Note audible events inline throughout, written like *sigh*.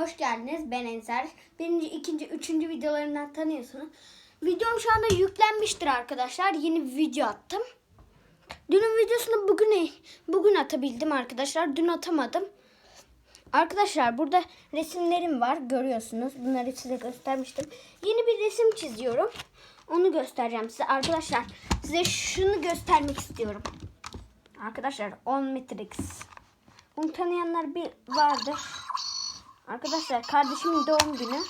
Hoş geldiniz. Ben Enser. Birinci, ikinci, üçüncü videolarından tanıyorsunuz. Videom şu anda yüklenmiştir arkadaşlar. Yeni bir video attım. Dünün videosunu bugün bugün atabildim arkadaşlar. Dün atamadım. Arkadaşlar burada resimlerim var. Görüyorsunuz. Bunları size göstermiştim. Yeni bir resim çiziyorum. Onu göstereceğim size. Arkadaşlar size şunu göstermek istiyorum. Arkadaşlar 10 Matrix. Bunu tanıyanlar bir vardır. Arkadaşlar kardeşimin doğum günü.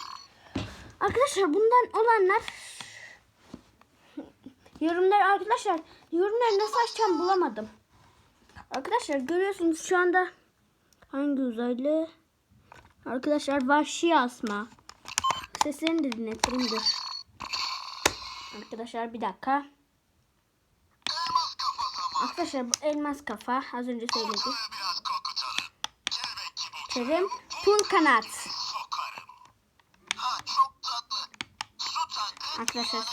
Arkadaşlar bundan olanlar yorumlar arkadaşlar yorumları nasıl açacağım bulamadım. Arkadaşlar görüyorsunuz şu anda hangi uzaylı? Arkadaşlar vahşi asma. Seslerini de dinletireyim dur. Arkadaşlar bir dakika. Arkadaşlar bu elmas kafa az önce söyledik. Biraz pul kanat. Ha Arkadaşlar.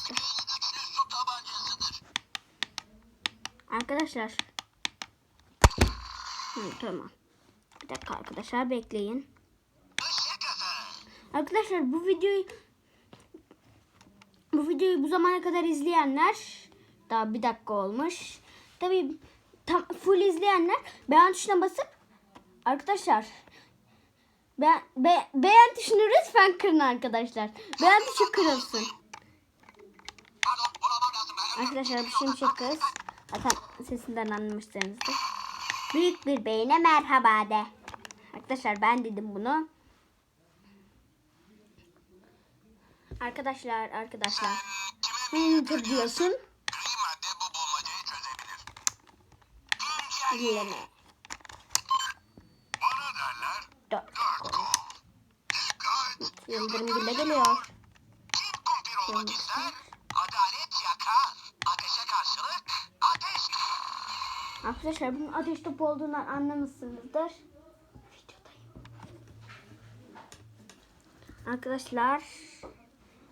Arkadaşlar. Hı, tamam. Bir dakika arkadaşlar bekleyin. Arkadaşlar bu videoyu bu videoyu bu zamana kadar izleyenler daha bir dakika olmuş. Tabii tam full izleyenler beğen tuşuna basıp arkadaşlar be, be, beğen tuşunu lütfen kırın arkadaşlar. Beğen tuşu kırılsın. Ben Arkadaşlar bu şimşek kız. Zaten sesinden anlamışsınızdır. Büyük bir beyne merhaba de. Arkadaşlar ben dedim bunu. Arkadaşlar arkadaşlar. Enter diyorsun. Dinleme. Bana derler Dört. Yıldırım gülle geliyor. Adalet yakar. Ateşe karşılık ateş. Arkadaşlar bunun ateş topu olduğundan anlamışsınızdır. Videodayım. Arkadaşlar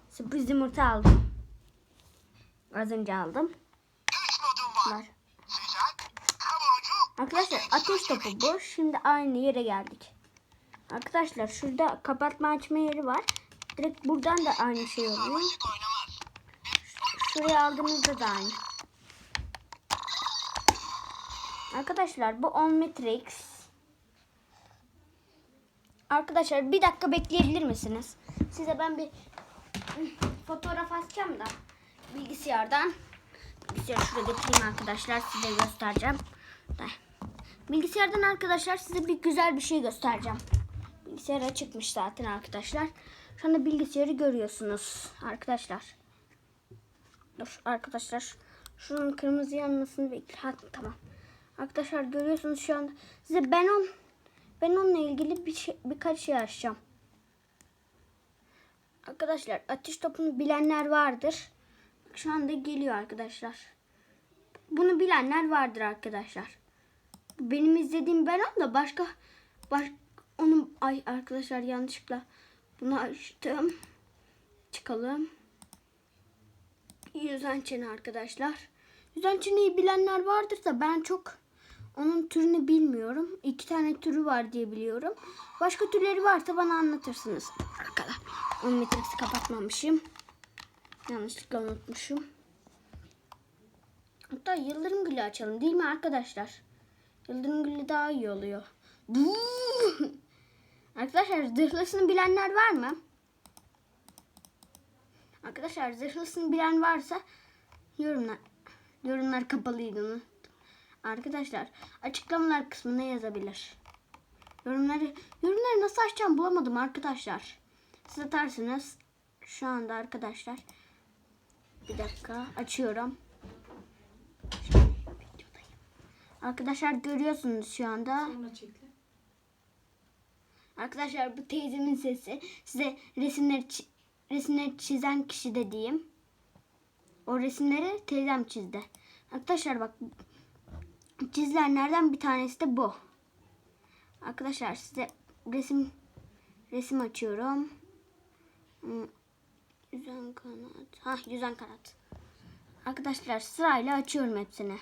sürpriz yumurta aldım. Az önce aldım. Var. Arkadaşlar ateş topu bu. Şimdi aynı yere geldik. Arkadaşlar şurada kapatma açma yeri var. Direkt buradan da aynı şey oluyor. Şuraya aldığınızda da aynı. Arkadaşlar bu 10 Matrix. Arkadaşlar bir dakika bekleyebilir misiniz? Size ben bir fotoğraf atacağım da bilgisayardan. Bilgisayarı şuraya getireyim arkadaşlar size göstereceğim. Da. Bilgisayardan arkadaşlar size bir güzel bir şey göstereceğim. Bilgisayar açıkmış zaten arkadaşlar. Şu anda bilgisayarı görüyorsunuz arkadaşlar. Dur arkadaşlar. Şunun kırmızı yanmasını bekle. Ha, tamam. Arkadaşlar görüyorsunuz şu anda. Size ben on ben onunla ilgili bir şey, birkaç şey açacağım. Arkadaşlar ateş topunu bilenler vardır. Şu anda geliyor arkadaşlar. Bunu bilenler vardır arkadaşlar. Benim izlediğim ben on da başka baş, onun ay arkadaşlar yanlışlıkla bunu açtım. Çıkalım. Yüzen çene arkadaşlar. Yüzen çeneyi bilenler vardır da ben çok onun türünü bilmiyorum. İki tane türü var diye biliyorum. Başka türleri varsa bana anlatırsınız. Arkadaşlar. 10 metresi kapatmamışım. Yanlışlıkla unutmuşum. Hatta yıldırım gülü açalım değil mi arkadaşlar? Yıldırım gülü daha iyi oluyor. Arkadaşlar zırhlısını bilenler var mı? Arkadaşlar zırhlısını bilen varsa yorumlar yorumlar kapalıydı. Arkadaşlar açıklamalar kısmına yazabilir. Yorumları yorumları nasıl açacağım bulamadım arkadaşlar. Siz atarsınız. Şu anda arkadaşlar. Bir dakika açıyorum. Arkadaşlar görüyorsunuz şu anda. Sonra çekle. Arkadaşlar bu teyzemin sesi. Size resimleri resimleri çizen kişi de diyeyim. O resimleri teyzem çizdi. Arkadaşlar bak çizilenlerden bir tanesi de bu. Arkadaşlar size resim resim açıyorum. Hmm, Yüzen kanat. Ha yüzen kanat. Arkadaşlar sırayla açıyorum hepsini.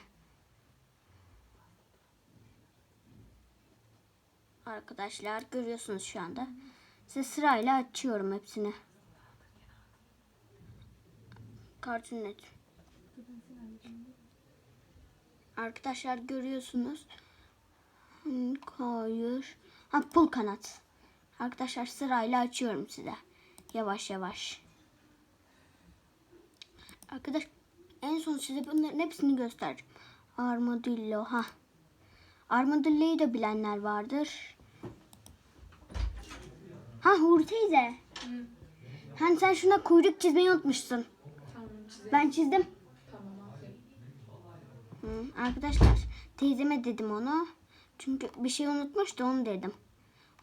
Arkadaşlar görüyorsunuz şu anda. Size sırayla açıyorum hepsini. Cartoon Net. Arkadaşlar görüyorsunuz. Hayır. Ha pul kanat. Arkadaşlar sırayla açıyorum size. Yavaş yavaş. Arkadaş en son size bunların hepsini göstereceğim. Armadillo ha. Armadillo'yu da bilenler vardır. Ha Huri teyze. Hani sen şuna kuyruk çizmeyi unutmuşsun. Tamam çizelim. Ben çizdim. Tamam aferin. Hı, arkadaşlar teyzeme dedim onu. Çünkü bir şey unutmuştu onu dedim.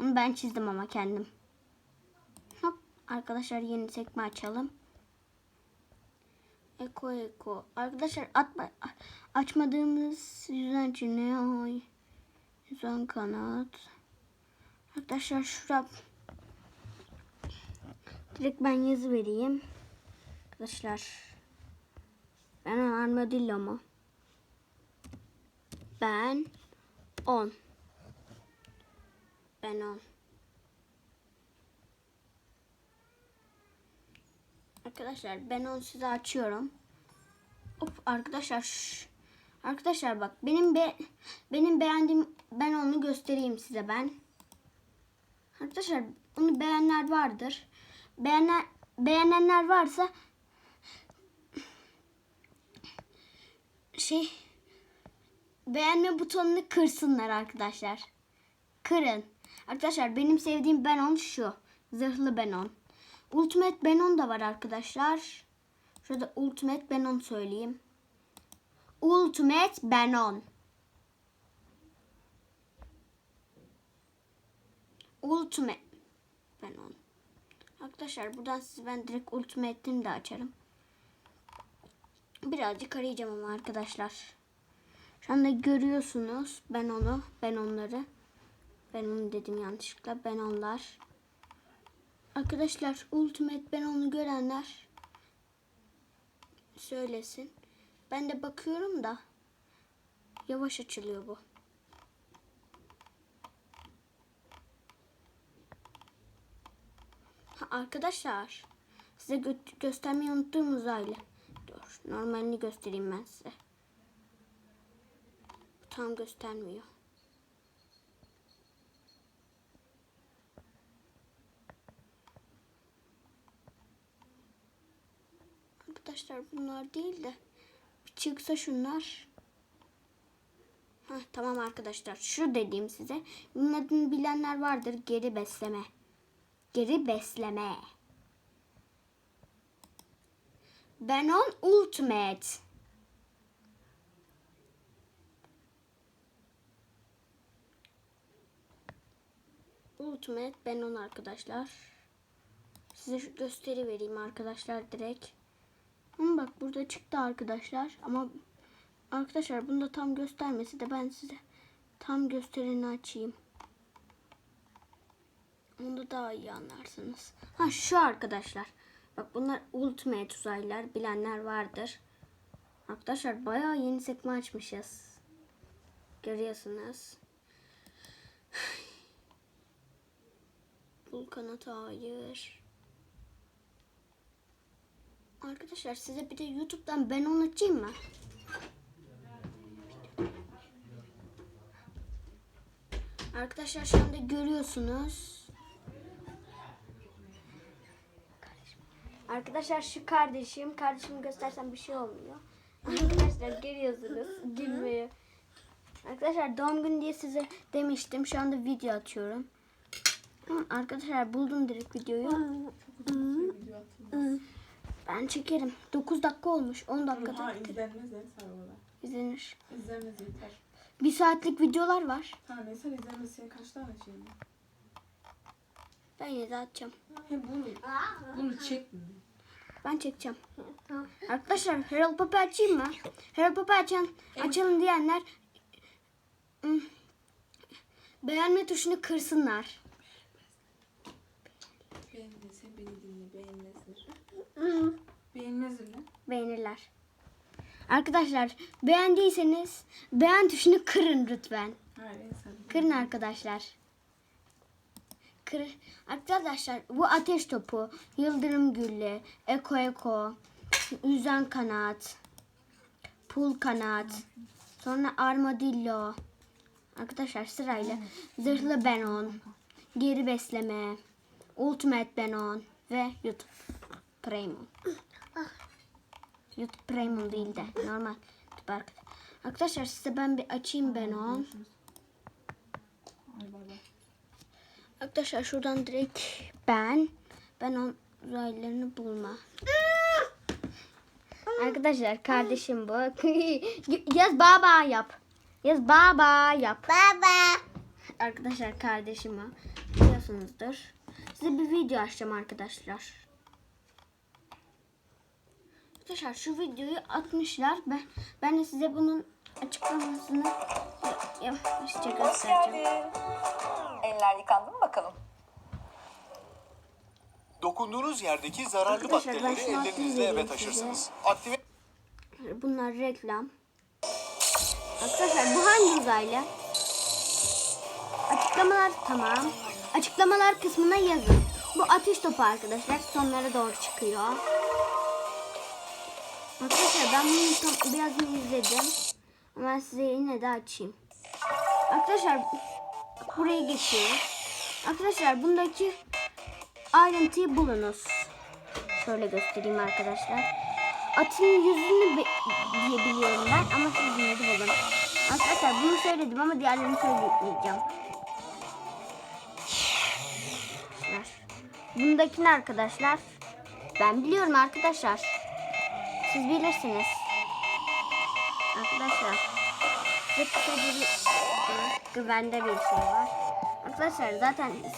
Onu ben çizdim ama kendim. Hop arkadaşlar yeni sekme açalım. Eko eko. Arkadaşlar atma, açmadığımız yüzden içine ay. Yüzden kanat. Arkadaşlar şurada direkt ben yazı vereyim. Arkadaşlar ben armadillo mu? Ben 10. Ben 10. Arkadaşlar ben 10 size açıyorum. Hop arkadaşlar şş. Arkadaşlar bak benim be benim beğendiğim ben onu göstereyim size ben. Arkadaşlar onu beğenenler vardır. Beğenen beğenenler varsa şey beğenme butonunu kırsınlar arkadaşlar. Kırın. Arkadaşlar benim sevdiğim Benon şu. Zırhlı Benon. Ultimate Benon da var arkadaşlar. Şurada Ultimate Benon söyleyeyim. Ultimate Benon. Ultimate Benon. Arkadaşlar buradan size ben direkt Ultimate'ini de açarım. Birazcık arayacağım ama arkadaşlar. Şu anda görüyorsunuz. Ben onu, ben onları. Ben onu dedim yanlışlıkla. Ben onlar. Arkadaşlar Ultimate ben onu görenler söylesin. Ben de bakıyorum da yavaş açılıyor bu. Arkadaşlar size gö- göstermeyi unuttum uzaylı. Dur normalini göstereyim ben size. Tam göstermiyor. Arkadaşlar bunlar değil de çıksa şunlar. Heh, tamam arkadaşlar. Şu dediğim size. Bunun adını bilenler vardır. Geri besleme. Geri besleme. Benon Ultimate. Ultimate Benon arkadaşlar. Size şu gösteri vereyim arkadaşlar direkt. Ama bak burada çıktı arkadaşlar. Ama arkadaşlar bunu da tam göstermesi de ben size tam gösterini açayım. Onu daha iyi anlarsınız. Ha şu arkadaşlar. Bak bunlar Ultimate uzaylılar. Bilenler vardır. Arkadaşlar bayağı yeni sekme açmışız. Görüyorsunuz. Vulkanat hayır. Arkadaşlar size bir de YouTube'dan ben onu açayım mı? Arkadaşlar şu anda görüyorsunuz. Arkadaşlar şu kardeşim. Kardeşimi göstersem bir şey olmuyor. Arkadaşlar görüyorsunuz gülmeyi. Arkadaşlar doğum günü diye size demiştim. Şu anda video atıyorum. Arkadaşlar buldum direkt videoyu. Ben çekerim. 9 dakika olmuş. 10 dakikada Ha izlenmez en sarılar. izlenir. İzlenmez yeter. Bir saatlik videolar var. Tamam mesela izlenmez senin kaç tane şeyin var? Ben yine de atacağım. Bunu, bunu çekme. Ben çekeceğim. Arkadaşlar Harold Pop'u açayım mı? Harold Pop'u açan, açalım diyenler beğenme tuşunu kırsınlar. Beğenmezse beni dinle beğenmezler. Beğenmezler lan. Beğenirler. Arkadaşlar beğendiyseniz beğen tuşunu kırın lütfen. Hayır. Kırın arkadaşlar. Kır. Arkadaşlar bu ateş topu, yıldırım güllü, eko eko, yüzen kanat, pul kanat, sonra armadillo. Arkadaşlar sırayla zırhlı benon, geri besleme, ultimate benon ve YouTube Premium. YouTube Premium değil de normal. Arkadaşlar size ben bir açayım benon. Arkadaşlar şuradan direkt ben ben on uzaylılarını bulma. Arkadaşlar kardeşim bu. *laughs* Yaz baba yap. Yaz baba yap. Baba. Arkadaşlar kardeşim o. Biliyorsunuzdur. Size bir video açacağım arkadaşlar. Arkadaşlar şu videoyu atmışlar. Ben, ben de size bunun açıklamasını yavaşça göstereceğim. Eller yıkandı mı bakalım? Dokunduğunuz yerdeki zararlı Arkadaşlar, ben bakterileri şunu ellerinizle eve taşırsınız. Aktive Bunlar reklam. Arkadaşlar bu hangi uzaylı? Açıklamalar tamam. Açıklamalar kısmına yazın. Bu ateş topu arkadaşlar. Sonlara doğru çıkıyor. Arkadaşlar ben bunu tam, birazını izledim. Ama ben size yine de açayım. Arkadaşlar buraya geçiyor. Arkadaşlar bundaki ayrıntıyı bulunuz. Şöyle göstereyim arkadaşlar. Atın yüzünü be- diye biliyorum ben ama siz yine de. Arkadaşlar bunu söyledim ama diğerlerini söyleyeceğim. Bundakini arkadaşlar ben biliyorum arkadaşlar. Siz bilirsiniz. Arkadaşlar size kısa bir güvende bir şey var. Arkadaşlar zaten siz